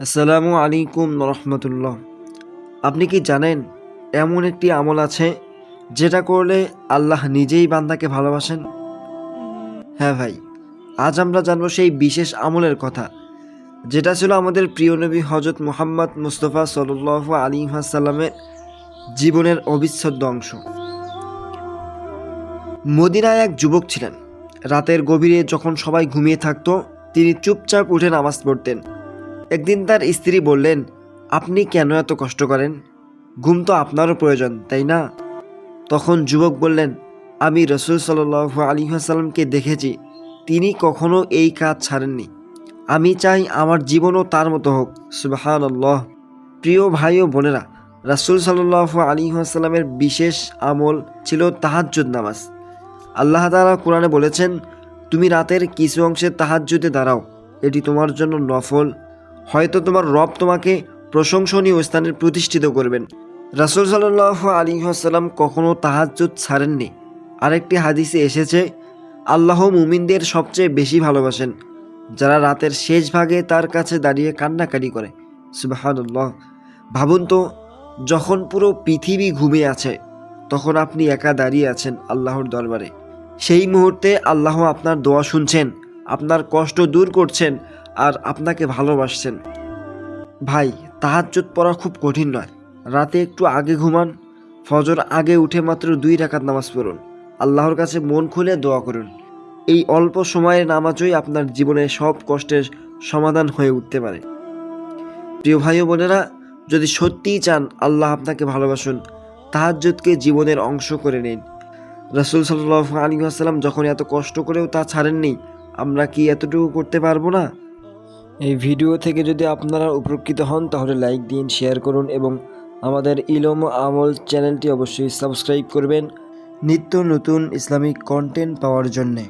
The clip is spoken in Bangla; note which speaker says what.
Speaker 1: আসসালামু আলাইকুম রহমতুল্লাহ। আপনি কি জানেন এমন একটি আমল আছে যেটা করলে আল্লাহ নিজেই বান্দাকে ভালোবাসেন? হ্যাঁ ভাই, আজ আমরা জানব সেই বিশেষ আমলের কথা, যেটা ছিল আমাদের প্রিয় নবী হজরত মোহাম্মদ মুস্তফা সাল আলী সাল্লামের জীবনের অবিচ্ছেদ্য অংশ। মদিনায় এক যুবক ছিলেন। রাতের গভীরে যখন সবাই ঘুমিয়ে থাকতো, তিনি চুপচাপ উঠে নামাজ পড়তেন। একদিন তার স্ত্রী বললেন, আপনি কেন এত কষ্ট করেন? ঘুম তো আপনারও প্রয়োজন, তাই না? তখন যুবক বললেন, আমি রসুল সাল আলী সাল্লামকে দেখেছি, তিনি কখনো এই কাজ ছাড়েননি। আমি চাই আমার জীবনও তার মতো হোক সুবাহান প্রিয় ভাই ও বোনেরা, রাসুল সাল্লাহ আলী সাল্লামের বিশেষ আমল ছিল তাহাজ্জুদ নামাজ। আল্লাহ তাআলা কোরআনে বলেছেন, তুমি রাতের কিছু অংশে তাহাজ্জুদে দাঁড়াও, এটি তোমার জন্য নফল হয়তো তোমার রব তোমাকে প্রশংসনীয় স্থানে প্রতিষ্ঠিত করবেন। রাসুল সাল্লাহ আলী আসাল্লাম কখনও তাহাজ্জুদ ছাড়েননি। আরেকটি হাদিসে এসেছে, আল্লাহ মুমিনদের সবচেয়ে বেশি ভালোবাসেন, যারা রাতের শেষ ভাগে তার কাছে দাঁড়িয়ে কান্নাকাটি করে। সুবাহানুল্লাহ। ভাবুন তো, যখন পুরো পৃথিবী ঘুমিয়ে আছে, তখন আপনি একা দাঁড়িয়ে আছেন আল্লাহর দরবারে। সেই মুহূর্তে আল্লাহ আপনার দোয়া শুনছেন, আপনার কষ্ট দূর করছেন আর আপনাকে ভালোবাসছেন। ভাই, তাহাজ্জুদ পড়া খুব কঠিন নয়। রাতে একটু আগে ঘুমান, ফজর আগে উঠে মাত্র দুই রাকাত নামাজ পড়ুন। আল্লাহর কাছে মন খুলে দোয়া করুন। এই অল্প সময়ের নামাজই আপনার জীবনে সব কষ্টের সমাধান হয়ে উঠতে পারে। প্রিয় ভাই বোনেরা, যদি সত্যিই চান আল্লাহ আপনাকে ভালোবাসুন, তাহাজ্জুদকে জীবনের অংশ করে নিন। রসুল সাল্লাহ আলী আসসালাম যখন এত কষ্ট করেও তা ছাড়েননি, আমরা কি এতটুকু করতে পারব না? এই ভিডিও থেকে যদি আপনারা উপকৃত হন, তাহলে লাইক দিন, শেয়ার করুন এবং আমাদের ইলম আমল চ্যানেলটি অবশ্যই সাবস্ক্রাইব করবেন। নিত্য নতুন ইসলামিক কন্টেন্ট পাওয়ার জন্যে।